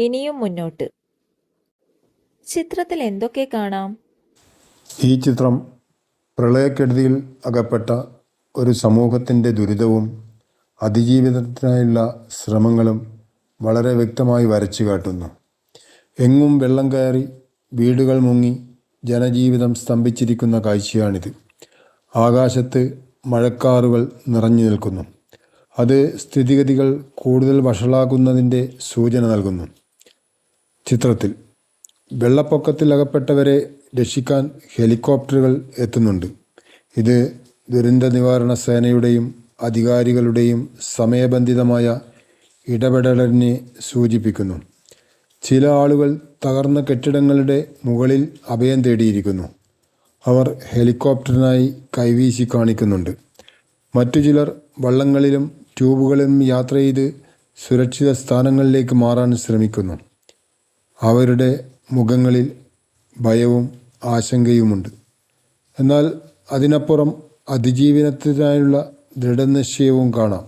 ഇനിയും മുന്നോട്ട്. ചിത്രത്തിൽ എന്തൊക്കെ കാണാം? ഈ ചിത്രം പ്രളയക്കെടുതിയിൽ അകപ്പെട്ട ഒരു സമൂഹത്തിന്റെ ദുരിതവും അതിജീവിതത്തിനായുള്ള ശ്രമങ്ങളും വളരെ വ്യക്തമായി വരച്ചു കാട്ടുന്നു. എങ്ങും വെള്ളം കയറി വീടുകൾ മുങ്ങി ജനജീവിതം സ്തംഭിച്ചിരിക്കുന്ന കാഴ്ചയാണിത്. ആകാശത്ത് മഴക്കാറുകൾ നിറഞ്ഞു നിൽക്കുന്നു. അത് സ്ഥിതിഗതികൾ കൂടുതൽ വഷളാകുന്നതിന്റെ സൂചന നൽകുന്നു. ചിത്രത്തിൽ വെള്ളപ്പൊക്കത്തിൽ അകപ്പെട്ടവരെ രക്ഷിക്കാൻ ഹെലികോപ്റ്ററുകൾ എത്തുന്നുണ്ട്. ഇത് ദുരന്ത നിവാരണ സേനയുടെയും അധികാരികളുടെയും സമയബന്ധിതമായ ഇടപെടലിനെ സൂചിപ്പിക്കുന്നു. ചില ആളുകൾ തകർന്ന കെട്ടിടങ്ങളുടെ മുകളിൽ അഭയം തേടിയിരിക്കുന്നു. അവർ ഹെലികോപ്റ്ററിനായി കൈവീശി കാണിക്കുന്നുണ്ട്. മറ്റു ചിലർ വള്ളങ്ങളിലും ട്യൂബുകളിലും യാത്ര ചെയ്ത് സുരക്ഷിത സ്ഥാനങ്ങളിലേക്ക് മാറാൻ ശ്രമിക്കുന്നു. അവരുടെ മുഖങ്ങളിൽ ഭയവും ആശങ്കയുമുണ്ട്. എന്നാൽ അതിനപ്പുറം അതിജീവനത്തിനായുള്ള ദൃഢനിശ്ചയവും കാണാം.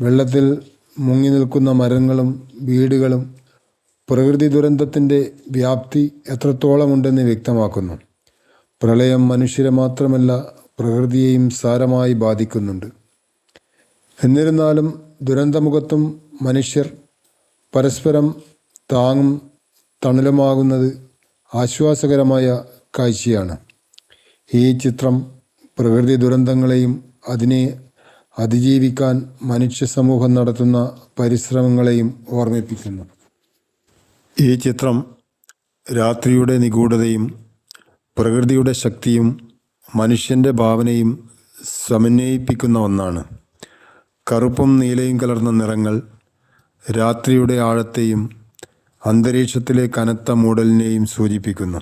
വെള്ളത്തിൽ മുങ്ങി നിൽക്കുന്ന മരങ്ങളും വീടുകളും പ്രകൃതി ദുരന്തത്തിന്റെ വ്യാപ്തി എത്രത്തോളമുണ്ടെന്ന് വ്യക്തമാക്കുന്നു. പ്രളയം മനുഷ്യരെ മാത്രമല്ല പ്രകൃതിയെയും സാരമായി ബാധിക്കുന്നുണ്ട്. എന്നിരുന്നാലും ദുരന്തമുഖത്തും മനുഷ്യർ പരസ്പരം താങ്ങും തണലുമാകുന്നത് ആശ്വാസകരമായ കാഴ്ചയാണ്. ഈ ചിത്രം പ്രകൃതി ദുരന്തങ്ങളെയും അതിനെ അതിജീവിക്കാൻ മനുഷ്യ സമൂഹം നടത്തുന്ന പരിശ്രമങ്ങളെയും ഓർമ്മിപ്പിക്കുന്നു. ഈ ചിത്രം രാത്രിയുടെ നിഗൂഢതയും പ്രകൃതിയുടെ ശക്തിയും മനുഷ്യന്റെ ഭാവനയും സമന്വയിപ്പിക്കുന്ന ഒന്നാണ്. കറുപ്പും നീലയും കലർന്ന നിറങ്ങൾ രാത്രിയുടെ ആഴത്തെയും അന്തരീക്ഷത്തിലെ കനത്ത മൂടലിനെയും സൂചിപ്പിക്കുന്നു.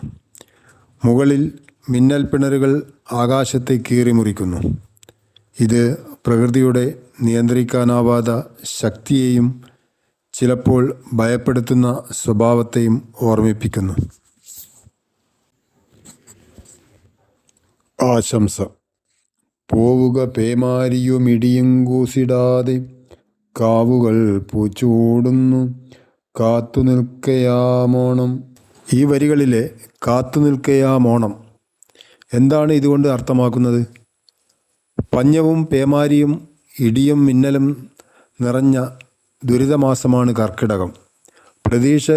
മുകളിൽ മിന്നൽ പിണറുകൾ ആകാശത്തെ കീറിമുറിക്കുന്നു. ഇത് പ്രകൃതിയുടെ നിയന്ത്രിക്കാനാവാത്ത ശക്തിയെയും ചിലപ്പോൾ ഭയപ്പെടുത്തുന്ന സ്വഭാവത്തെയും ഓർമ്മിപ്പിക്കുന്നു. ആശംസ. പോവുക പേമാരിയുമിടിയും കൂസിടാതെ കാവുകൾ പൂച്ചൂടുന്നു. കാത്തു നിൽക്കയാമോണം ഈ വരികളിലെ കാത്തു നിൽക്കയാമോണം എന്താണ് ഇതുകൊണ്ട് അർത്ഥമാക്കുന്നത്? പഞ്ഞവും പേമാരിയും ഇടിയും മിന്നലും നിറഞ്ഞ ദുരിതമാസമാണ് കർക്കിടകം. പ്രതീക്ഷ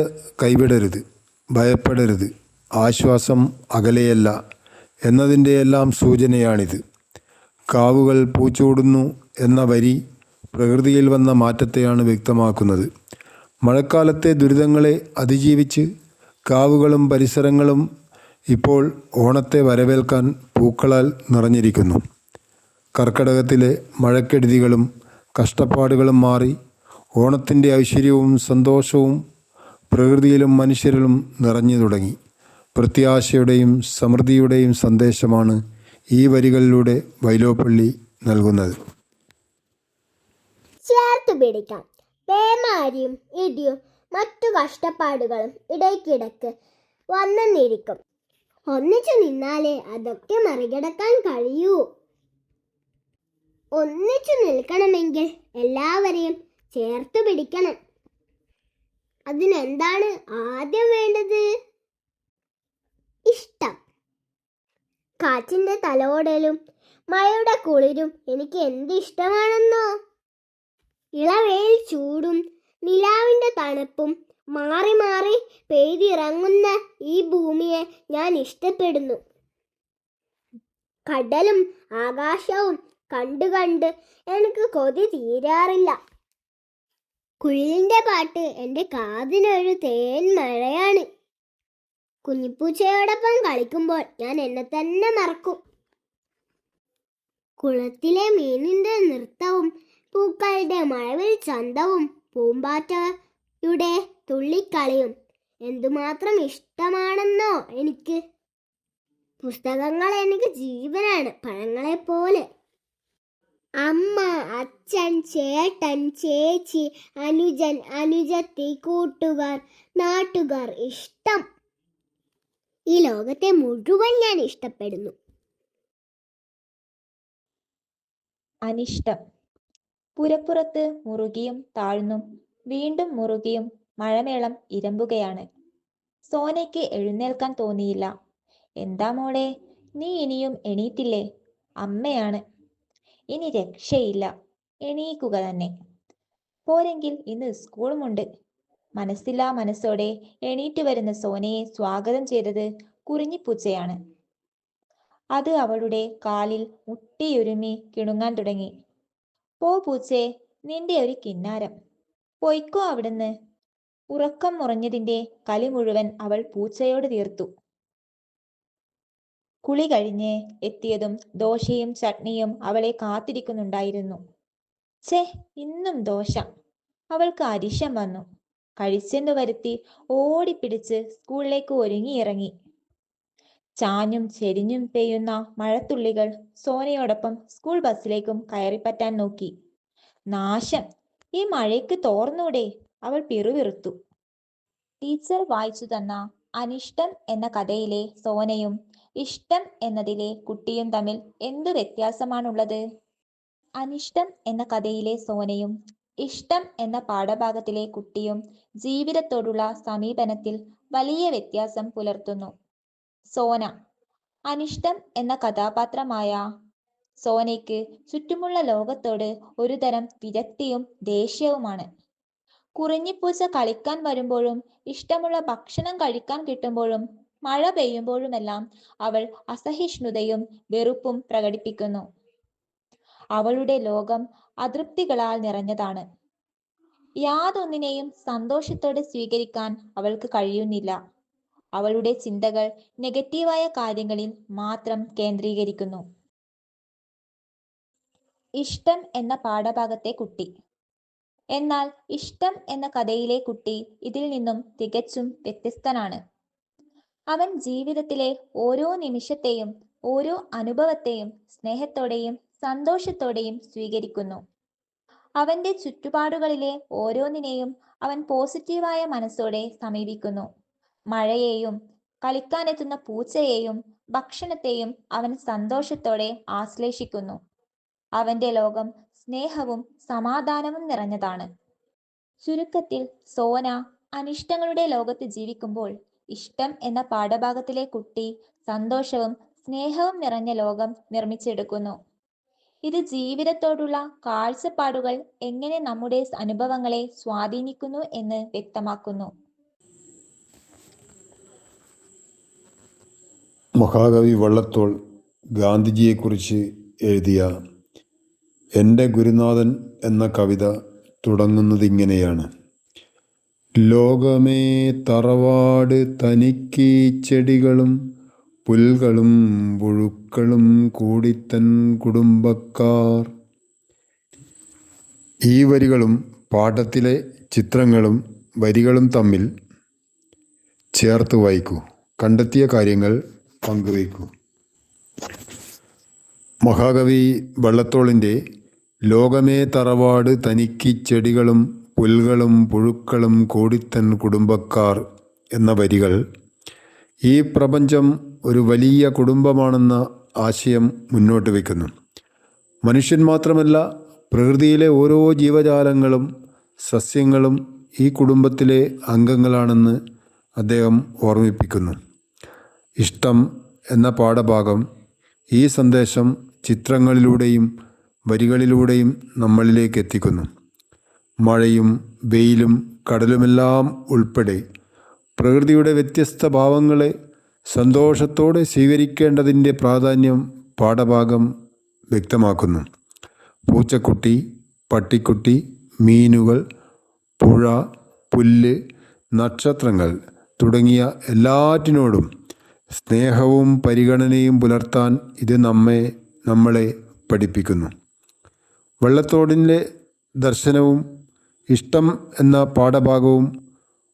കൈവിടരുത് ഭയപ്പെടരുത് ആശ്വാസം അകലെയല്ല എന്നതിന്റെയെല്ലാം സൂചനയാണിത്. കാവുകൾ പൂച്ചൂടുന്നു എന്ന വരി പ്രകൃതിയിൽ വന്ന മാറ്റത്തെയാണ് വ്യക്തമാക്കുന്നത്. മഴക്കാലത്തെ ദുരിതങ്ങളെ അതിജീവിച്ച് കാവുകളും പരിസരങ്ങളും ഇപ്പോൾ ഓണത്തെ വരവേൽക്കാൻ പൂക്കളാൽ നിറഞ്ഞിരിക്കുന്നു. കർക്കിടകത്തിലെ മഴക്കെടുതികളും കഷ്ടപ്പാടുകളും മാറി ഓണത്തിന്റെ ഐശ്വര്യവും സന്തോഷവും പ്രകൃതിയിലും മനുഷ്യരിലും നിറഞ്ഞു തുടങ്ങി. പ്രത്യാശയുടെയും സമൃദ്ധിയുടെയും സന്ദേശമാണ് ഈ വരികളിലൂടെ വൈലോപ്പള്ളി നൽകുന്നത്. ചേർത്ത് പിടിക്കാം. പേമാരിയും ഇടിയും മറ്റു കഷ്ടപ്പാടുകളും ഇടയ്ക്കിടയ്ക്ക് വന്നെന്നിരിക്കും. ഒന്നിച്ചു നിന്നാലേ അതൊക്കെ മറികടക്കാൻ കഴിയൂ. ഒന്നിച്ചു നിൽക്കണമെങ്കിൽ എല്ലാവരെയും ചേർത്ത് പിടിക്കണം. അതിനെന്താണ് ആദ്യം വേണ്ടത്? ഇഷ്ടം. കാറ്റിന്റെ തലോടലും മഴയുടെ കുളിരും എനിക്ക് എന്ത് ഇഷ്ടമാണെന്നോ? ഇളവേൽ ചൂടും നിലാവിന്റെ തണുപ്പും മാറി മാറി പെയ്തിറങ്ങുന്ന ഈ ഭൂമിയെ ഞാൻ ഇഷ്ടപ്പെടുന്നു. കടലും ആകാശവും കണ്ടു കണ്ട് എനിക്ക് കൊതി തീരാറില്ല. കുയിലിന്റെ പാട്ട് എന്റെ കാതിനൊരു തേൻ മഴയാണ്. കുഞ്ഞിപ്പൂച്ചയോടൊപ്പം കളിക്കുമ്പോൾ ഞാൻ എന്നെ തന്നെ മറക്കും. കുളത്തിലെ മീനിന്റെ നൃത്തവും പൂക്കളുടെ മഴവിൽ ചന്തവും പൂമ്പാറ്റയുടെ തുള്ളിക്കളിയും എന്തുമാത്രം ഇഷ്ടമാണെന്നോ എനിക്ക്. പുസ്തകങ്ങൾ എനിക്ക് ജീവനാണ് പഴങ്ങളെ പോലെ അമ്മ അച്ഛൻ ചേട്ടൻ ചേച്ചി അനുജൻ അനുജത്തി കൂട്ടുകാർ നാട്ടുകാർ ഇഷ്ടം. ഈ ലോകത്തെ മുഴുവൻ ഞാൻ ഇഷ്ടപ്പെടുന്നു. അനിഷ്ടം. പുരപ്പുറത്ത് മുറുകിയും താഴ്ന്നും വീണ്ടും മുറുകിയും മഴമേളം ഇരമ്പുകയാണ്. സോനയ്ക്ക് എഴുന്നേൽക്കാൻ തോന്നിയില്ല. എന്താ മോളെ നീ ഇനിയും എണീറ്റില്ലേ? അമ്മയാണ്. ഇനി രക്ഷയില്ല. എണീക്കുക തന്നെ. പോരെങ്കിൽ ഇന്ന് സ്കൂളുമുണ്ട്. മനസ്സില്ലാ മനസ്സോടെ എണീറ്റ് വരുന്ന സോനയെ സ്വാഗതം ചെയ്തത് കുറിഞ്ഞിപ്പൂച്ചയാണ്. അത് അവളുടെ കാലിൽ മുട്ടിയുരുമി കിണുങ്ങാൻ തുടങ്ങി. പോ പൂച്ചേ നിന്റെ ഒരു കിന്നാരം. പൊയ്ക്കോ അവിടുന്ന്. ഉറക്കം മുറഞ്ഞതിന്റെ കലി മുഴുവൻ അവൾ പൂച്ചയോട് തീർത്തു. കുളി കഴിഞ്ഞ് എത്തിയതും ദോശയും ചട്നിയും അവളെ കാത്തിരിക്കുന്നുണ്ടായിരുന്നു. ഛേ ഇന്നും ദോശ. അവൾക്ക് അരിശം വന്നു. കഴിച്ചെന്ന് വരുത്തി ഓടിപ്പിടിച്ച് സ്കൂളിലേക്ക് ഒരുങ്ങിയിറങ്ങി. ചാഞ്ഞും ചെരിഞ്ഞും പെയ്യുന്ന മഴത്തുള്ളികൾ സോനയോടൊപ്പം സ്കൂൾ ബസ്സിലേക്കും കയറിപ്പറ്റാൻ നോക്കി. നാശം. ഈ മഴയ്ക്ക് തോർന്നൂടെ. അവൾ പിറുവിറുത്തു ടീച്ചർ വായിച്ചു തന്ന അനിഷ്ടം എന്ന കഥയിലെ സോനയും ഇഷ്ടം എന്നതിലെ കുട്ടിയും തമ്മിൽ എന്തു വ്യത്യാസമാണുള്ളത്? അനിഷ്ടം എന്ന കഥയിലെ സോനയും ഇഷ്ടം എന്ന പാഠഭാഗത്തിലെ കുട്ടിയും ജീവിതത്തോടുള്ള സമീപനത്തിൽ വലിയ വ്യത്യാസം പുലർത്തുന്നു. സോന. അനിഷ്ടം എന്ന കഥാപാത്രമായ സോനയ്ക്ക് ചുറ്റുമുള്ള ലോകത്തോട് ഒരുതരം വിരക്തിയും ദേഷ്യവുമാണ്. കുറിഞ്ഞിപ്പൂച്ച കളിക്കാൻ വരുമ്പോഴും ഇഷ്ടമുള്ള ഭക്ഷണം കഴിക്കാൻ കിട്ടുമ്പോഴും മഴ പെയ്യുമ്പോഴുമെല്ലാം അവൾ അസഹിഷ്ണുതയും വെറുപ്പും പ്രകടിപ്പിക്കുന്നു. അവളുടെ ലോകം അതൃപ്തികളാൽ നിറഞ്ഞതാണ്. യാതൊന്നിനെയും സന്തോഷത്തോടെ സ്വീകരിക്കാൻ അവൾക്ക് കഴിയുന്നില്ല. അവളുടെ ചിന്തകൾ നെഗറ്റീവായ കാര്യങ്ങളിൽ മാത്രം കേന്ദ്രീകരിക്കുന്നു. ഇഷ്ടം എന്ന പാഠഭാഗത്തെ കുട്ടി. എന്നാൽ ഇഷ്ടം എന്ന കഥയിലെ കുട്ടി ഇതിൽ നിന്നും തികച്ചും വ്യത്യസ്തനാണ്. അവൻ ജീവിതത്തിലെ ഓരോ നിമിഷത്തെയും ഓരോ അനുഭവത്തെയും സ്നേഹത്തോടെയും സന്തോഷത്തോടെയും സ്വീകരിക്കുന്നു. അവന്റെ ചുറ്റുപാടുകളിലെ ഓരോന്നിനെയും അവൻ പോസിറ്റീവായ മനസ്സോടെ സമീപിക്കുന്നു. മഴയെയും കളിക്കാനെത്തുന്ന പൂച്ചയെയും ഭക്ഷണത്തെയും അവൻ സന്തോഷത്തോടെ ആശ്ലേഷിക്കുന്നു. അവന്റെ ലോകം സ്നേഹവും സമാധാനവും നിറഞ്ഞതാണ്. ചുരുക്കത്തിൽ സോന അനിഷ്ടങ്ങളുടെ ലോകത്ത് ജീവിക്കുമ്പോൾ ഇഷ്ടം എന്ന പാഠഭാഗത്തിലെ കുട്ടി സന്തോഷവും സ്നേഹവും നിറഞ്ഞ ലോകം നിർമ്മിച്ചെടുക്കുന്നു. ഇത് ജീവിതത്തോടുള്ള കാഴ്ചപ്പാടുകൾ എങ്ങനെ നമ്മുടെ അനുഭവങ്ങളെ സ്വാധീനിക്കുന്നു എന്ന് വ്യക്തമാക്കുന്നു. മഹാകവി വള്ളത്തോൾ ഗാന്ധിജിയെക്കുറിച്ച് എഴുതിയ എന്റെ ഗുരുനാഥൻ എന്ന കവിത തുടങ്ങുന്നത് ഇങ്ങനെയാണ് ലോകമേ തറവാട് തനിക്ക് ചെടികളും പുൽകളും പുഴുക്കളും കൂടിത്തൻ കുടുംബക്കാർ. ഈ വരികളും പാഠത്തിലെ ചിത്രങ്ങളും വരികളും തമ്മിൽ ചേർത്ത് വായിക്കൂ. കണ്ടെത്തിയ കാര്യങ്ങൾ പങ്കുവയ്ക്കൂ. മഹാകവി വള്ളത്തോളിന്റെ ലോകമേ തറവാട് തനിക്ക് ചെടികളും പുൽകളും പുഴുക്കളും കോടിത്തൻ കുടുംബക്കാർ എന്ന വരികൾ ഈ പ്രപഞ്ചം ഒരു വലിയ കുടുംബമാണെന്ന ആശയം മുന്നോട്ട് വയ്ക്കുന്നു. മനുഷ്യൻ മാത്രമല്ല പ്രകൃതിയിലെ ഓരോ ജീവജാലങ്ങളും സസ്യങ്ങളും ഈ കുടുംബത്തിലെ അംഗങ്ങളാണെന്ന് അദ്ദേഹം ഓർമ്മിപ്പിക്കുന്നു. ഇഷ്ടം എന്ന പാഠഭാഗം ഈ സന്ദേശം ചിത്രങ്ങളിലൂടെയും വരികളിലൂടെയും നമ്മളിലേക്ക് എത്തിക്കുന്നു. മഴയും വെയിലും കടലുമെല്ലാം ഉൾപ്പെടെ പ്രകൃതിയുടെ വ്യത്യസ്ത ഭാവങ്ങളെ സന്തോഷത്തോടെ സ്വീകരിക്കേണ്ടതിന്റെ പ്രാധാന്യം പാഠഭാഗം വ്യക്തമാക്കുന്നു. പൂച്ചക്കുട്ടി പട്ടിക്കുട്ടി മീനുകൾ പുഴ പുല്ല് നക്ഷത്രങ്ങൾ തുടങ്ങിയ എല്ലാറ്റിനോടും സ്നേഹവും പരിഗണനയും പുലർത്താൻ ഇത് നമ്മെ നമ്മളെ പഠിപ്പിക്കുന്നു. വെള്ളത്തോടിന്റെ ദർശനവും ഇഷ്ടം എന്ന പാഠഭാഗവും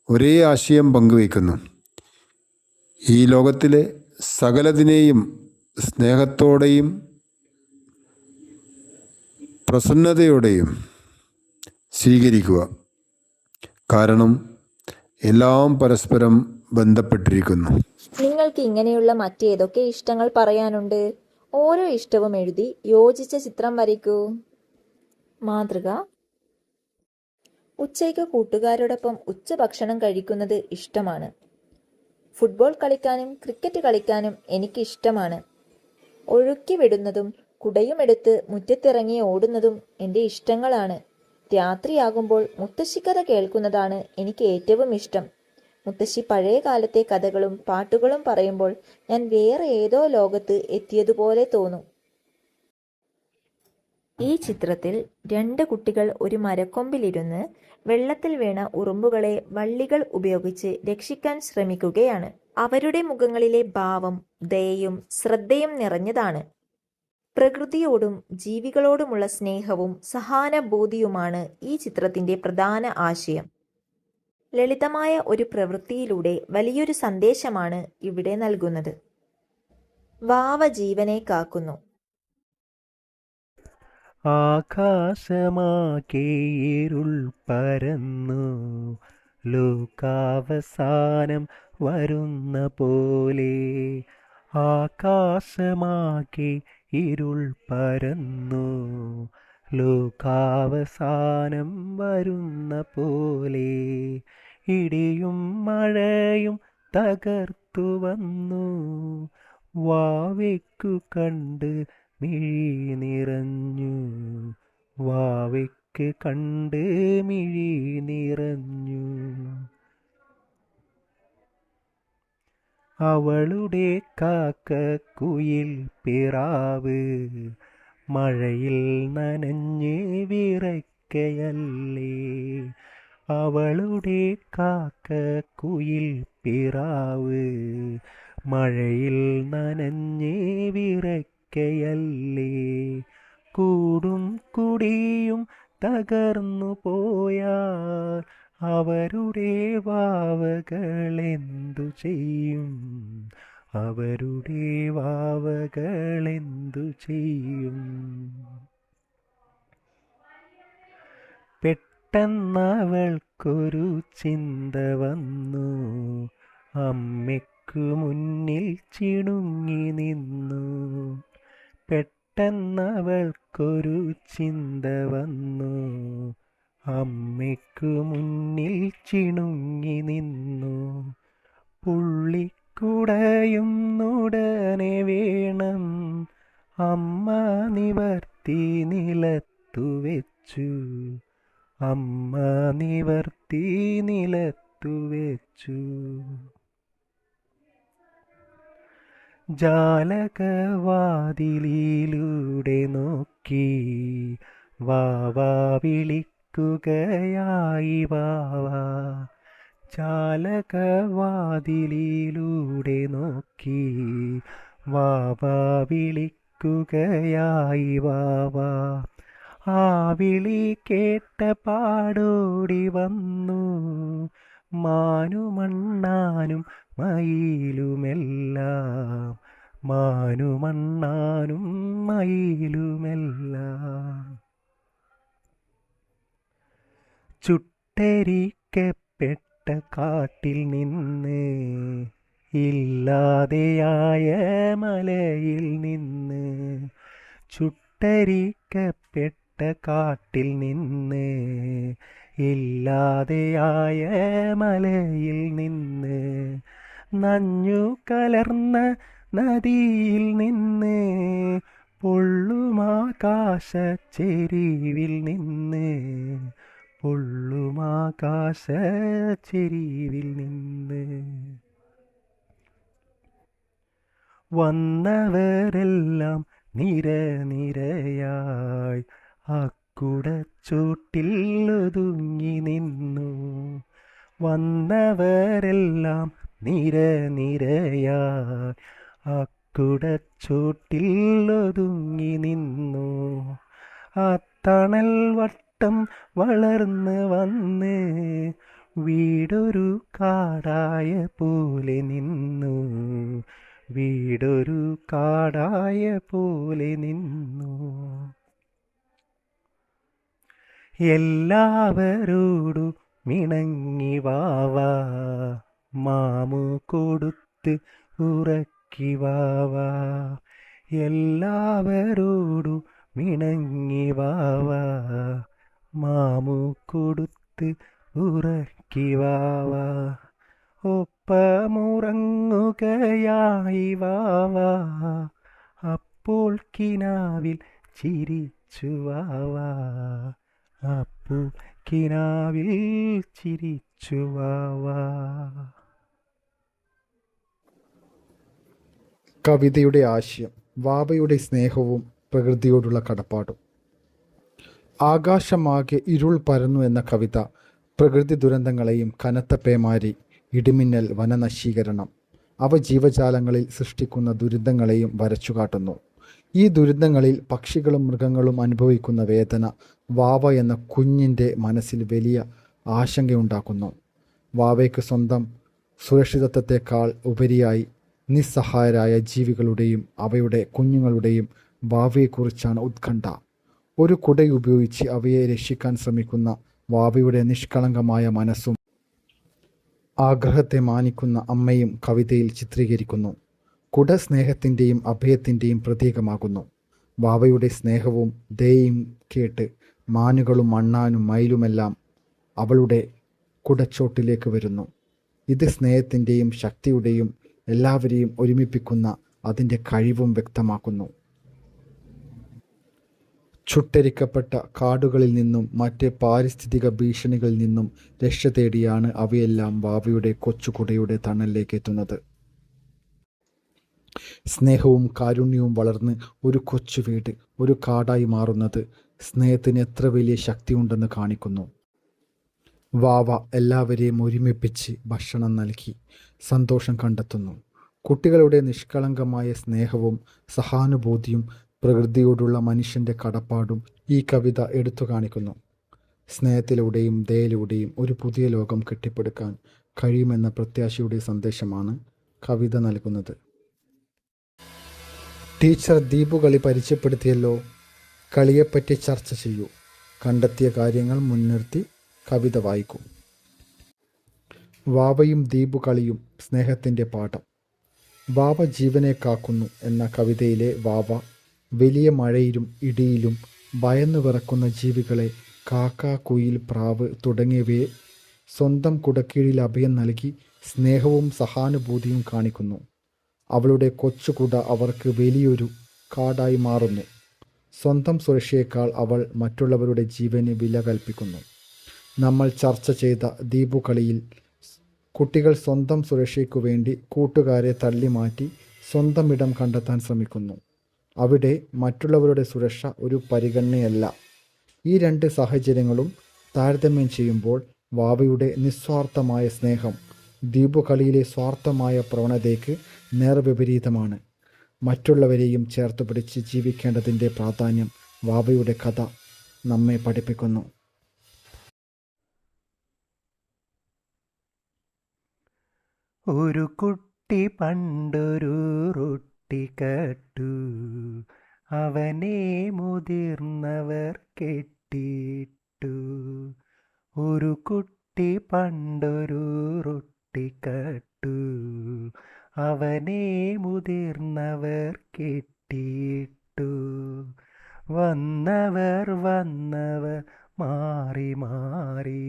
ഒരേ ആശയം പങ്കുവയ്ക്കുന്നു. ഈ ലോകത്തിലെ സകലതിനെയും സ്നേഹത്തോടെയും പ്രസന്നതയോടെയും സ്വീകരിക്കുക. കാരണം എല്ലാം പരസ്പരം ബന്ധപ്പെട്ടിരിക്കുന്നു. നിങ്ങൾക്ക് ഇങ്ങനെയുള്ള മറ്റേതൊക്കെ ഇഷ്ടങ്ങൾ പറയാനുണ്ട്? ഓരോ ഇഷ്ടവും എഴുതി യോജിച്ച ചിത്രം വരയ്ക്കൂ. മാതൃക. ഉച്ചയ്ക്ക് കൂട്ടുകാരോടൊപ്പം ഉച്ചഭക്ഷണം കഴിക്കുന്നത് ഇഷ്ടമാണ്. ഫുട്ബോൾ കളിക്കാനും ക്രിക്കറ്റ് കളിക്കാനും എനിക്ക് ഇഷ്ടമാണ് ഒഴുക്കി വിടുന്നതും കുടയുമെടുത്ത് മുറ്റത്തിറങ്ങി ഓടുന്നതും എന്റെ ഇഷ്ടങ്ങളാണ്. രാത്രിയാകുമ്പോൾ മുത്തശ്ശി കഥ കേൾക്കുന്നതാണ് എനിക്ക് ഏറ്റവും ഇഷ്ടം. മുത്തശ്ശി പഴയ കാലത്തെ കഥകളും പാട്ടുകളും പറയുമ്പോൾ ഞാൻ വേറെ ഏതോ ലോകത്ത് എത്തിയതുപോലെ തോന്നും. ഈ ചിത്രത്തിൽ രണ്ട് കുട്ടികൾ ഒരു മരക്കൊമ്പിലിരുന്ന് വെള്ളത്തിൽ വീണ ഉറുമ്പുകളെ വള്ളികൾ ഉപയോഗിച്ച് രക്ഷിക്കാൻ ശ്രമിക്കുകയാണ്. അവരുടെ മുഖങ്ങളിലെ ഭാവം ദയയും ശ്രദ്ധയും നിറഞ്ഞതാണ്. പ്രകൃതിയോടും ജീവികളോടുമുള്ള സ്നേഹവും സഹാനുഭൂതിയുമാണ് ഈ ചിത്രത്തിന്റെ പ്രധാന ആശയം. ലളിതമായ ഒരു പ്രവൃത്തിയിലൂടെ വലിയൊരു സന്ദേശമാണ് ഇവിടെ നൽകുന്നത്. വാവ ജീവനെ കാക്കുന്നു. ആകാശമാകേരുൾ പരന്നു. ലോകാവസാനം വരുന്ന പോലെ ആകാശമാകെ ഇരുൾ പരന്നു. ലോകാവസാനം വരുന്ന പോലെ ഇടിയും മഴയും തകർത്തു വന്നു. വാവയ്ക്കു കണ്ട് മിഴി നിറഞ്ഞു. വാവയ്ക്ക് കണ്ട് മിഴി നിറഞ്ഞു. അവളുടെ കാക്ക കുയിൽ പിറാവ് മഴയിൽ നനഞ്ഞ് വിറയ്ക്കയല്ലേ? അവളുടെ കാക്ക കുയിൽ പിറാവ് മഴയിൽ നനഞ്ഞ് വിറയ്ക്കയല്ലേ? കൂടും കുടിയും തകർന്നു പോയാൽ അവരുടെ വാവകളെന്തു ചെയ്യും? അവരുടെ വാവകളെന്തു ചെയ്യും? പെട്ടെന്നവൾക്കൊരു ചിന്ത വന്നു. അമ്മയ്ക്കു മുന്നിൽ ചിണുങ്ങി നിന്നു. പെട്ടെന്നവൾക്കൊരു ചിന്ത വന്നു. അമ്മയ്ക്കു മുന്നിൽ ചിണുങ്ങി നിന്നു. പുള്ളിക്കുടയും നുടനെ വേണം. അമ്മ നിവർത്തി നിലത്തു വെച്ചു. അമ്മ നിവർത്തി നിലത്തു വെച്ചു. ജാലകവാതിലിലൂടെ നോക്കി വാവാ വിളിക്കുകയായി വാവാ ചാലകവാതിലൂടെ നോക്കി വാവ വിളിക്കുകയായി വാവ ആ വിളി കേട്ട പാടോടി വന്നു. മാനുമണ്ണാനും മയിലുമെല്ലാം. മാനുമണ്ണാനും മയിലുമെല്ലാം. ചുട്ടരിക്കപ്പെട്ട കാട്ടിൽ നിന്ന് ഇല്ലാതെയായ മലയിൽ നിന്ന് ചുട്ടരിക്കപ്പെട്ട കാട്ടിൽ നിന്ന് ഇല്ലാതെയായ മലയിൽ നിന്ന് നഞ്ഞു കലർന്ന നദിയിൽ നിന്ന് പൊള്ളുമാകാശ ചെരിവിൽ നിന്ന് പൊള്ളുമാകാശ ചെരിവിൽ നിന്ന്. വന്നവരെല്ലാം നിര നിരയായി അക്കുടച്ചൂട്ടിൽ ഒതുങ്ങി നിന്നു. വന്നവരെല്ലാം നിര നിരയായി അക്കുടച്ചൂട്ടിൽ ഒതുങ്ങി നിന്നു. ആ തണൽ വട്ടം വളർന്ന് വന്ന് വീടൊരു കാടായ പോലെ നിന്നു. വീടൊരു കാടായ പോലെ നിന്നു. എല്ലാവരോടും മിണങ്ങി വാവ മാമു കൊടുത്ത് ഉറക്കി വാവ എല്ലാവരോടും മിണങ്ങി വാവാ മാമു കൊടുത്ത് ഉറക്കി വാവ ഒപ്പമുറങ്ങുകയായി വാവ അപ്പോൾ കിനാവിൽ ചിരിച്ചു വാവ അപ്പോൾ കിനാവിൽ ചിരിച്ചു വാവ കവിതയുടെ ആശയം വാവയുടെ സ്നേഹവും പ്രകൃതിയോടുള്ള കടപ്പാടും. ആകാശമാകെ ഇരുൾ പരന്നു എന്ന കവിത പ്രകൃതി ദുരന്തങ്ങളെയും കനത്ത പേമാരി ഇടിമിന്നൽ വനനശീകരണം അവ ജീവജാലങ്ങളിൽ സൃഷ്ടിക്കുന്ന ദുരിതങ്ങളെയും വരച്ചുകാട്ടുന്നു. ഈ ദുരിതങ്ങളിൽ പക്ഷികളും മൃഗങ്ങളും അനുഭവിക്കുന്ന വേദന വാവ എന്ന കുഞ്ഞിന്റെ മനസ്സിൽ വലിയ ആശങ്കയുണ്ടാക്കുന്നു. വാവയ്ക്ക് സ്വന്തം സുരക്ഷിതത്വത്തെക്കാൾ ഉപരിയായി നിസ്സഹായരായ ജീവികളുടെയും അവയുടെ കുഞ്ഞുങ്ങളുടെയും ഭാവിയെക്കുറിച്ചാണ് ഉത്കണ്ഠ. ഒരു കുടയുപയോഗിച്ച് അവയെ രക്ഷിക്കാൻ ശ്രമിക്കുന്ന വാവയുടെ നിഷ്കളങ്കമായ മനസ്സും ആഗ്രഹത്തെ മാനിക്കുന്ന അമ്മയും കവിതയിൽ ചിത്രീകരിക്കുന്നു. കുട സ്നേഹത്തിന്റെയും അഭയത്തിന്റെയും പ്രതീകമാകുന്നു. വാവയുടെ സ്നേഹവും ദയയും കേട്ട് മാനുകളും മണ്ണാനും മയിലുമെല്ലാം അവളുടെ കുടച്ചോട്ടിലേക്ക് വരുന്നു. ഇത് സ്നേഹത്തിന്റെയും ശക്തിയുടെയും എല്ലാവരെയും ഒരുമിപ്പിക്കുന്ന അതിന്റെ കഴിവും വ്യക്തമാക്കുന്നു. ചുട്ടരിക്കപ്പെട്ട കാടുകളിൽ നിന്നും മറ്റ് പാരിസ്ഥിതിക ഭീഷണികളിൽ നിന്നും രക്ഷ തേടിയാണ് അവയെല്ലാം വാവയുടെ കൊച്ചുകുടയുടെ തണലിലേക്ക് എത്തുന്നത്. സ്നേഹവും കാരുണ്യവും വളർന്ന് ഒരു കൊച്ചു വീട് ഒരു കാടായി മാറുന്നത് സ്നേഹത്തിന് എത്ര വലിയ ശക്തിയുണ്ടെന്ന് കാണിക്കുന്നു. വാവ എല്ലാവരെയും ഒരുമിപ്പിച്ച് ഭക്ഷണം നൽകി സന്തോഷം കണ്ടെത്തുന്നു. കുട്ടികളുടെ നിഷ്കളങ്കമായ സ്നേഹവും സഹാനുഭൂതിയും പ്രകൃതിയോടുള്ള മനുഷ്യന്റെ കടപ്പാടും ഈ കവിത എടുത്തു കാണിക്കുന്നു. സ്നേഹത്തിലൂടെയും ദയയിലൂടെയും ഒരു പുതിയ ലോകം കെട്ടിപ്പടുക്കാൻ കഴിയുമെന്ന പ്രത്യാശയുടെ സന്ദേശമാണ് കവിത നൽകുന്നത്. ടീച്ചർ ദീപു കളി പരിചയപ്പെടുത്തിയല്ലോ. കളിയെപ്പറ്റി ചർച്ച ചെയ്യൂ. കണ്ടെത്തിയ കാര്യങ്ങൾ മുൻനിർത്തി കവിത വായിക്കൂ. വാവയും ദീപു കളിയും സ്നേഹത്തിന്റെ പാഠം. വാവ ജീവനെ കാക്കുന്നു എന്ന കവിതയിലെ വാവ വലിയ മഴയിലും ഇടിയിലും ഭയന്നു വിറക്കുന്ന ജീവികളെ കാക്ക കുയിൽ പ്രാവ് തുടങ്ങിയവയെ സ്വന്തം കുടക്കീഴിൽ അഭയം നൽകി സ്നേഹവും സഹാനുഭൂതിയും കാണിക്കുന്നു. അവളുടെ കൊച്ചുകുട അവർക്ക് വലിയൊരു കാടായി മാറുന്നു. സ്വന്തം സുരക്ഷയേക്കാൾ അവൾ മറ്റുള്ളവരുടെ ജീവന് വില കൽപ്പിക്കുന്നു. നമ്മൾ ചർച്ച ചെയ്ത ദീപുകളിയിൽ കുട്ടികൾ സ്വന്തം സുരക്ഷയ്ക്കു വേണ്ടി കൂട്ടുകാരെ തള്ളി മാറ്റി സ്വന്തം ഇടം കണ്ടെത്താൻ ശ്രമിക്കുന്നു. അവിടെ മറ്റുള്ളവരുടെ സുരക്ഷ ഒരു പരിഗണനയല്ല. ഈ രണ്ട് സാഹചര്യങ്ങളും താരതമ്യം ചെയ്യുമ്പോൾ വാവയുടെ നിസ്വാർത്ഥമായ സ്നേഹം ദ്വീപുകളിയിലെ സ്വാർത്ഥമായ പ്രവണതയ്ക്ക് നേർവിപരീതമാണ് മറ്റുള്ളവരെയും ചേർത്ത് പിടിച്ച് ജീവിക്കേണ്ടതിന്റെ പ്രാധാന്യം വാവയുടെ കഥ നമ്മെ പഠിപ്പിക്കുന്നു. ഒരു കുട്ടി പണ്ടൊരു റൊട്ടി കട്ടു. അവനെ മുതിർന്നവർ കെട്ടിയിട്ടു ഒരു കുട്ടി പണ്ടൊരു റൊട്ടി കട്ടു. അവനെ മുതിർന്നവർ കെട്ടിയിട്ടു വന്നവർ വന്നവർ മാറി മാറി.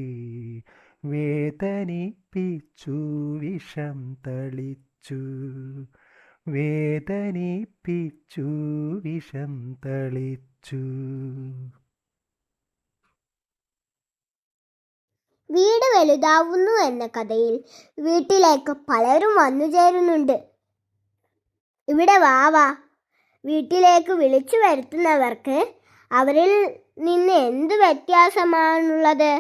വേദനിപ്പിച്ചു വിഷം തളിച്ചു. വേദനിപ്പിച്ചു വിഷം തളിച്ചു. വീട് വലുതാവുന്നു എന്ന കഥയിൽ വീട്ടിലേക്ക് പലരും വന്നു ചേരുന്നുണ്ട്. ഇവിടെ വാവ വീട്ടിലേക്ക് വിളിച്ചു വരുത്തുന്നവർക്ക് അവരിൽ നിന്ന് എന്ത് വ്യത്യാസമാണുള്ളത്?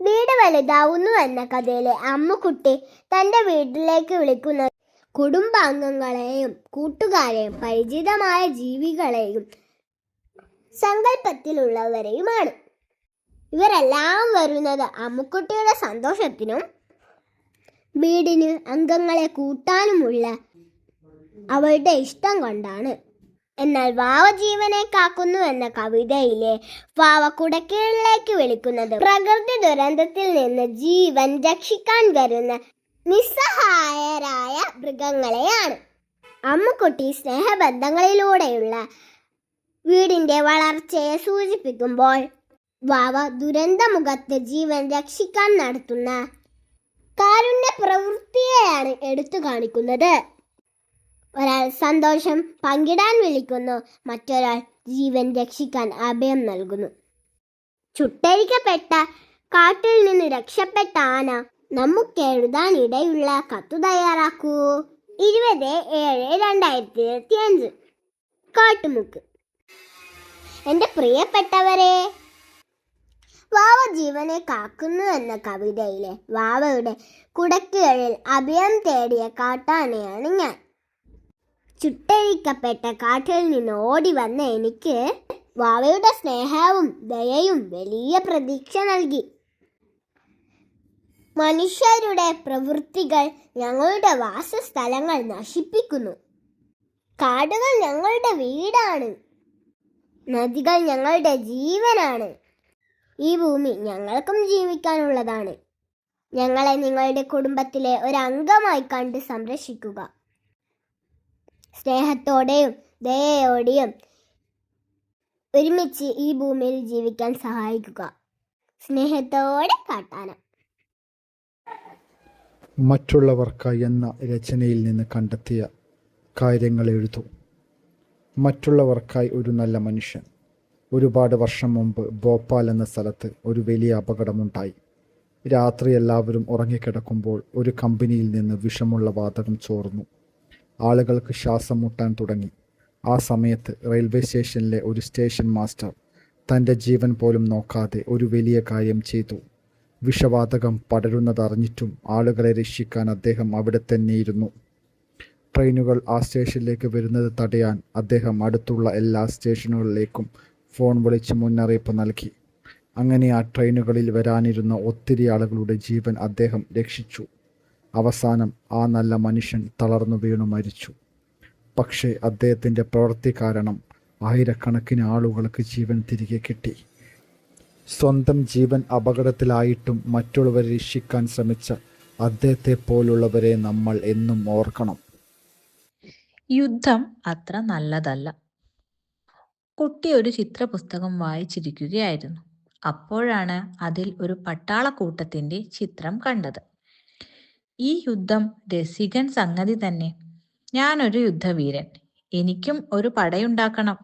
വീട് വലുതാവുന്നു എന്ന കഥയിലെ അമ്മുക്കുട്ടി തന്റെ വീട്ടിലേക്ക് വിളിക്കുന്ന കുടുംബാംഗങ്ങളെയും കൂട്ടുകാരെയും പരിചിതമായ ജീവികളെയും സങ്കല്പത്തിലുള്ളവരെയുമാണ്. ഇവരെല്ലാം വരുന്നത് അമ്മുക്കുട്ടിയുടെ സന്തോഷത്തിനും വീടിന് അംഗങ്ങളെ കൂട്ടാനുമുള്ള അവളുടെ ഇഷ്ടം കൊണ്ടാണ്. എന്നാൽ വാവ ജീവനെ കാക്കുന്നു എന്ന കവിതയിലെ വാവ കുടക്കീഴിലേക്ക് വിളിക്കുന്നത് പ്രകൃതി ദുരന്തത്തിൽ നിന്ന് ജീവൻ രക്ഷിക്കാൻ വരുന്ന നിസ്സഹായരായ മൃഗങ്ങളെയാണ്. അമ്മക്കുട്ടി സ്നേഹബന്ധങ്ങളിലൂടെയുള്ള വീടിന്റെ വളർച്ചയെ സൂചിപ്പിക്കുമ്പോൾ വാവ ദുരന്തമുഖത്ത് ജീവൻ രക്ഷിക്കാൻ നടത്തുന്ന കാരുണ്യ പ്രവൃത്തിയെയാണ് എടുത്തു കാണിക്കുന്നത്. ഒരാൾ സന്തോഷം പങ്കിടാൻ വിളിക്കുന്നു മറ്റൊരാൾ ജീവൻ രക്ഷിക്കാൻ അഭയം നൽകുന്നു. ചുട്ടരിക്കപ്പെട്ട കാട്ടിൽ നിന്ന് രക്ഷപ്പെട്ട ആന നമുക്ക് എഴുതാൻ ഇടയുള്ള കത്തു തയ്യാറാക്കൂ. ഇരുപത് ഏഴ് രണ്ടായിരത്തി ഇരുപത്തി അഞ്ച് കാട്ടുമുക്ക്. എന്റെ പ്രിയപ്പെട്ടവരെ വാവ ജീവനെ കാക്കുന്നു എന്ന കവിതയിലെ വാവയുടെ കുടക്കുകളിൽ അഭയം തേടിയ കാട്ടാനയാണ് ഞാൻ. ചുട്ടഴിക്കപ്പെട്ട കാട്ടിൽ നിന്ന് ഓടി വന്ന എനിക്ക് വാവയുടെ സ്നേഹവും ദയയും വലിയ പ്രതീക്ഷ നൽകി. മനുഷ്യരുടെ പ്രവൃത്തികൾ ഞങ്ങളുടെ വാസസ്ഥലങ്ങൾ നശിപ്പിക്കുന്നു. കാടുകൾ ഞങ്ങളുടെ വീടാണ്. നദികൾ ഞങ്ങളുടെ ജീവനാണ്. ഈ ഭൂമി ഞങ്ങൾക്കും ജീവിക്കാനുള്ളതാണ്. ഞങ്ങളെ നിങ്ങളുടെ കുടുംബത്തിലെ ഒരംഗമായി കണ്ട് സംരക്ഷിക്കുക. സ്നേഹത്തോടെയും ദയയോടെയും ഒരുമിച്ച് ഈ ഭൂമിയിൽ ജീവിക്കാൻ സഹായിക്കുക. സ്നേഹത്തോടെ കാട്ടാന. മറ്റുള്ളവർക്കായി എന്ന രചനയിൽ നിന്ന് കണ്ടെത്തിയ കാര്യങ്ങൾ എഴുതും. മറ്റുള്ളവർക്കായി ഒരു നല്ല മനുഷ്യൻ. ഒരുപാട് വർഷം മുമ്പ് ഭോപ്പാൽ എന്ന സ്ഥലത്ത് ഒരു വലിയ അപകടമുണ്ടായി. രാത്രി എല്ലാവരും ഉറങ്ങിക്കിടക്കുമ്പോൾ ഒരു കമ്പനിയിൽ നിന്ന് വിഷമുള്ള വാതകം ചോർന്നു. ആളുകൾക്ക് ശ്വാസം മുട്ടാൻ തുടങ്ങി. ആ സമയത്ത് റെയിൽവേ സ്റ്റേഷനിലെ ഒരു സ്റ്റേഷൻ മാസ്റ്റർ തന്റെ ജീവൻ പോലും നോക്കാതെ ഒരു വലിയ കാര്യം ചെയ്തു. വിഷവാതകം പടരുന്നതറിഞ്ഞിട്ടും ആളുകളെ രക്ഷിക്കാൻ അദ്ദേഹം അവിടെ തന്നെയിരുന്നു. ട്രെയിനുകൾ ആ സ്റ്റേഷനിലേക്ക് വരുന്നത് തടയാൻ അദ്ദേഹം അടുത്തുള്ള എല്ലാ സ്റ്റേഷനുകളിലേക്കും ഫോൺ വിളിച്ച് മുന്നറിയിപ്പ് നൽകി. അങ്ങനെ ആ ട്രെയിനുകളിൽ വരാനിരുന്ന ഒത്തിരി ആളുകളുടെ ജീവൻ അദ്ദേഹം രക്ഷിച്ചു. അവസാനം ആ നല്ല മനുഷ്യൻ തളർന്നു വീണു മരിച്ചു. പക്ഷേ അദ്ദേഹത്തിന്റെ പ്രവൃത്തി കാരണം ആയിരക്കണക്കിന് ആളുകൾക്ക് ജീവൻ തിരികെ കിട്ടി. സ്വന്തം ജീവൻ അപകടത്തിലായിട്ടും മറ്റുള്ളവരെ രക്ഷിക്കാൻ ശ്രമിച്ച അദ്ദേഹത്തെ പോലുള്ളവരെ നമ്മൾ എന്നും ഓർക്കണം. യുദ്ധം അത്ര നല്ലതല്ല. കുട്ടി ഒരു ചിത്രപുസ്തകം വായിച്ചിരിക്കുകയായിരുന്നു. അപ്പോഴാണ് അതിൽ ഒരു പട്ടാളക്കൂട്ടത്തിന്റെ ചിത്രം കണ്ടത്. ഈ യുദ്ധം രസികൻ സംഗതി തന്നെ. ഞാനൊരു യുദ്ധവീരൻ. എനിക്കും ഒരു പടയുണ്ടാക്കണം.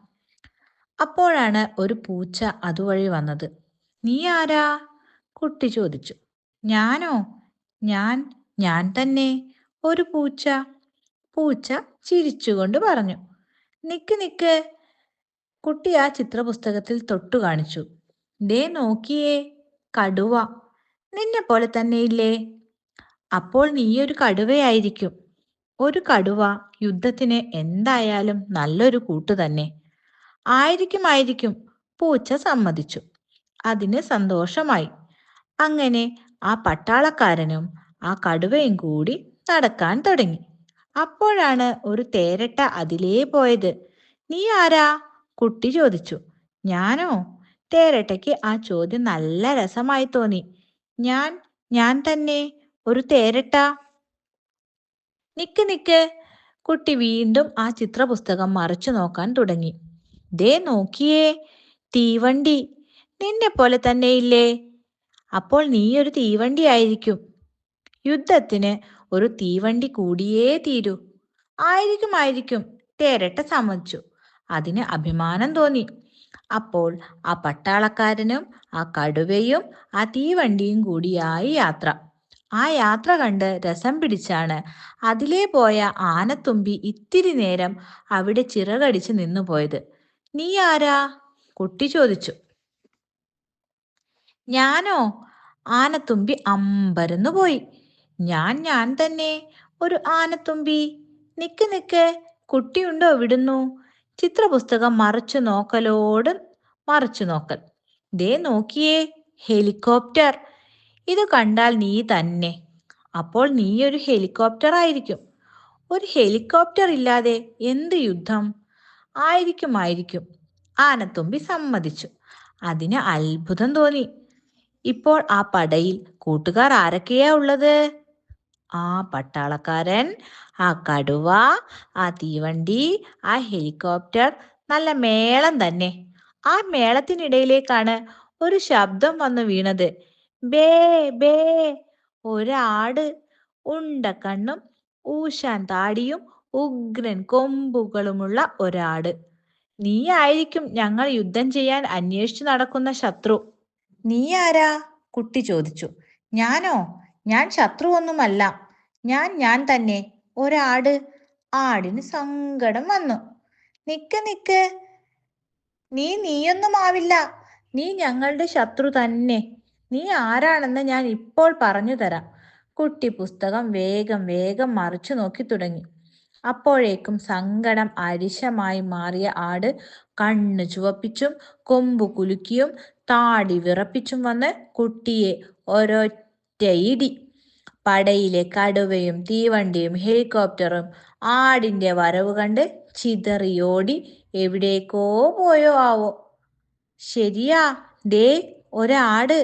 അപ്പോഴാണ് ഒരു പൂച്ച അതുവഴി വന്നത്. നീ ആരാ? കുട്ടി ചോദിച്ചു. ഞാനോ? ഞാൻ ഞാൻ തന്നെ. ഒരു പൂച്ച. പൂച്ച ചിരിച്ചുകൊണ്ട് പറഞ്ഞു. നിക്ക് നിക്ക്. കുട്ടി ആ ചിത്രപുസ്തകത്തിൽ തൊട്ടു കാണിച്ചു. ദേ നോക്കിയേ. കടുവ. നിന്നെ പോലെ തന്നെ ഇല്ലേ? അപ്പോൾ നീയൊരു കടുവയായിരിക്കും. ഒരു കടുവ യുദ്ധത്തിന് എന്തായാലും നല്ലൊരു കൂട്ടു തന്നെ. ആയിരിക്കും ആയിരിക്കും. പൂച്ച സമ്മതിച്ചു. അതിന് സന്തോഷമായി. അങ്ങനെ ആ പട്ടാളക്കാരനും ആ കടുവയും കൂടി നടക്കാൻ തുടങ്ങി. അപ്പോഴാണ് ഒരു തേരട്ട അതിലേ പോയത്. നീ ആരാ? കുട്ടി ചോദിച്ചു. ഞാനോ? തേരട്ടയ്ക്ക് ആ ചോദ്യം നല്ല രസമായി തോന്നി. ഞാൻ ഞാൻ തന്നെ ഒരു തേരട്ട? നിക്ക് നിക്ക്. കുട്ടി വീണ്ടും ആ ചിത്രപുസ്തകം മറിച്ചു നോക്കാൻ തുടങ്ങി. ദേ നോക്കിയേ തീവണ്ടി. നിന്നെ പോലെ തന്നെയില്ലേ അപ്പോൾ നീ ഒരു തീവണ്ടി ആയിരിക്കും. യുദ്ധത്തിന് ഒരു തീവണ്ടി കൂടിയേ തീരൂ. ആയിരിക്കും ആയിരിക്കും. തേരട്ട സമ്മതിച്ചു. അതിന് അഭിമാനം തോന്നി. അപ്പോൾ ആ പട്ടാളക്കാരനും ആ കടുവയും ആ തീവണ്ടിയും കൂടിയായി യാത്ര. ആ യാത്ര കണ്ട് രസം പിടിച്ചാണ് അതിലേ പോയ ആനത്തുമ്പി ഇത്തിരി നേരം അവിടെ ചിറകടിച്ച് നിന്നുപോയത്. നീ ആരാ? കുട്ടി ചോദിച്ചു. ഞാനോ? ആനത്തുമ്പി അമ്പരന്നു പോയി. ഞാൻ ഞാൻ തന്നെ ഒരു ആനത്തുമ്പി. നിക്ക് നിക്ക്. കുട്ടിയുണ്ടോ വിടുന്നു? ചിത്രപുസ്തകം മറിച്ചു നോക്കലോട് മറിച്ചു നോക്കൽ. ദേ നോക്കിയേ ഹെലികോപ്റ്റർ. ഇത് കണ്ടാൽ നീ തന്നെ. അപ്പോൾ നീ ഒരു ഹെലികോപ്റ്റർ ആയിരിക്കും. ഒരു ഹെലികോപ്റ്റർ ഇല്ലാതെ എന്ത് യുദ്ധം? ആയിരിക്കും ആയിരിക്കും. ആനത്തുമ്പി സമ്മതിച്ചു. അതിന് അത്ഭുതം തോന്നി. ഇപ്പോൾ ആ പടയിൽ കൂട്ടുകാർ ആരൊക്കെയാ ഉള്ളത്? ആ പട്ടാളക്കാരൻ ആ കടുവ ആ തീവണ്ടി ആ ഹെലികോപ്റ്റർ നല്ല മേളം തന്നെ. ആ മേളത്തിനിടയിലേക്കാണ് ഒരു ശബ്ദം വന്നു വീണത്. ബേ ബേ ഒരാട്. ഉണ്ട കണ്ണും ഊശാൻ താടിയും ഉഗ്രൻ കൊമ്പുകളുമുള്ള ഒരാട്. നീ ആയിരിക്കും ഞങ്ങൾ യുദ്ധം ചെയ്യാൻ അന്വേഷിച്ചു നടക്കുന്ന ശത്രു. നീ ആരാ? കുട്ടി ചോദിച്ചു. ഞാനോ? ഞാൻ ശത്രുവൊന്നുമല്ല. ഞാൻ ഞാൻ തന്നെ. ഒരാട്. ആടിന് സങ്കടം വന്നു. നിക്ക് നിക്ക്. നീ നീയൊന്നും ആവില്ല നീ ഞങ്ങളുടെ ശത്രു തന്നെ. നീ ആരാണെന്ന് ഞാൻ ഇപ്പോൾ പറഞ്ഞു തരാം. കുട്ടി പുസ്തകം വേഗം വേഗം മറിച്ചു നോക്കി തുടങ്ങി. അപ്പോഴേക്കും സങ്കടം അരിശമായി മാറിയ ആട് കണ്ണ് ചുവപ്പിച്ചും കൊമ്പു കുലുക്കിയും താടി വിറപ്പിച്ചും വന്ന് കുട്ടിയെ ഒരൊറ്റയിടി. പടയിലെ കടുവയും തീവണ്ടിയും ഹെലികോപ്റ്ററും ആടിന്റെ വരവ് കണ്ട് ചിതറിയോടി. എവിടേക്കോ പോയോ ആവോ? ശരിയാ ദേ ഒരാട്.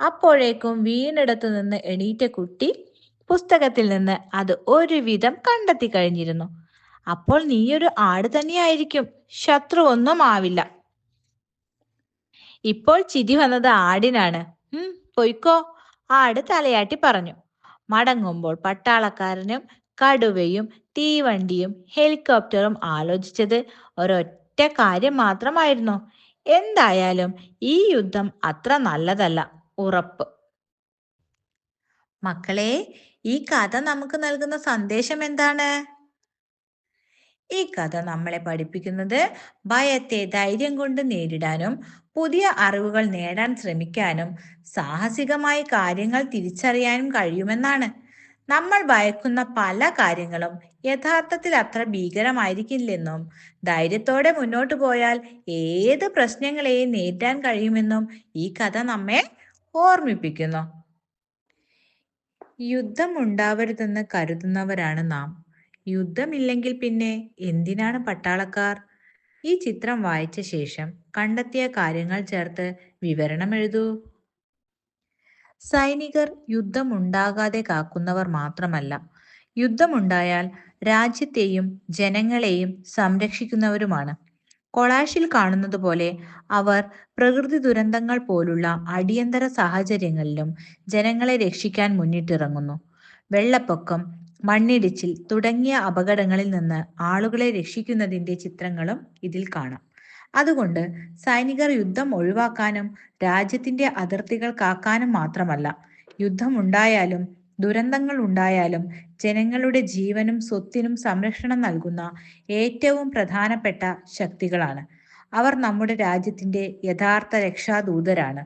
അപ്പോഴേക്കും വീണിടത്തു നിന്ന് എണീറ്റ കുട്ടി പുസ്തകത്തിൽ നിന്ന് അത് ഒരുവിധം കണ്ടെത്തി കഴിഞ്ഞിരുന്നു. അപ്പോൾ നീയൊരു ആട് തന്നെയായിരിക്കും. ശത്രു ഒന്നും ആവില്ല. ഇപ്പോൾ ചിരി വന്നത് ആടിനാണ്. ഉം പൊയ്ക്കോ. ആട് തലയാട്ടി പറഞ്ഞു. മടങ്ങുമ്പോൾ പട്ടാളക്കാരനും കടുവയും തീവണ്ടിയും ഹെലികോപ്റ്ററും ആലോചിച്ചത് ഒരൊറ്റ കാര്യം മാത്രമായിരുന്നു. എന്തായാലും ഈ യുദ്ധം അത്ര നല്ലതല്ല. ഉറപ്പ്. മക്കളെ ഈ കഥ നമുക്ക് നൽകുന്ന സന്ദേശം എന്താണ്? ഈ കഥ നമ്മളെ പഠിപ്പിക്കുന്നത് ഭയത്തെ ധൈര്യം കൊണ്ട് നേരിടാനും പുതിയ അറിവുകൾ നേടാൻ ശ്രമിക്കാനും സാഹസികമായി കാര്യങ്ങൾ തിരിച്ചറിയാനും കഴിയുമെന്നാണ്. നമ്മൾ ഭയക്കുന്ന പല കാര്യങ്ങളും യഥാർത്ഥത്തിൽ അത്ര ഭീകരമായിരിക്കില്ലെന്നും ധൈര്യത്തോടെ മുന്നോട്ട് പോയാൽ ഏത് പ്രശ്നങ്ങളെയും നേരിടാൻ കഴിയുമെന്നും ഈ കഥ നമ്മെ ഓർമ്മിപ്പിക്കുന്നു. യുദ്ധം ഉണ്ടാവരുതെന്ന് കരുതുന്നവരാണ് നാം. യുദ്ധമില്ലെങ്കിൽ പിന്നെ എന്തിനാണ് പട്ടാളക്കാർ? ഈ ചിത്രം വായിച്ച ശേഷം കണ്ടെത്തിയ കാര്യങ്ങൾ ചേർത്ത് വിവരണം എഴുതൂ. സൈനികർ യുദ്ധമുണ്ടാകാതെ കാക്കുന്നവർ മാത്രമല്ല. യുദ്ധമുണ്ടായാൽ രാജ്യത്തെയും ജനങ്ങളെയും സംരക്ഷിക്കുന്നവരുമാണ്. കൊളാഷിൽ കാണുന്നത് പോലെ അവർ പ്രകൃതി ദുരന്തങ്ങൾ പോലുള്ള അടിയന്തര സാഹചര്യങ്ങളിലും ജനങ്ങളെ രക്ഷിക്കാൻ മുന്നിട്ടിറങ്ങുന്നു. വെള്ളപ്പൊക്കം മണ്ണിടിച്ചിൽ തുടങ്ങിയ അപകടങ്ങളിൽ നിന്ന് ആളുകളെ രക്ഷിക്കുന്നതിന്റെ ചിത്രങ്ങളും ഇതിൽ കാണാം. അതുകൊണ്ട് സൈനികർ യുദ്ധം ഒഴിവാക്കാനും രാജ്യത്തിന്റെ അതിർത്തികൾ കാക്കാനും മാത്രമല്ല യുദ്ധമുണ്ടായാലും ദുരന്തങ്ങൾ ഉണ്ടായാലും ജനങ്ങളുടെ ജീവനും സ്വത്തിനും സംരക്ഷണം നൽകുന്ന ഏറ്റവും പ്രധാനപ്പെട്ട ശക്തികളാണ്. അവർ നമ്മുടെ രാജ്യത്തിന്റെ യഥാർത്ഥ രക്ഷാദൂതരാണ്.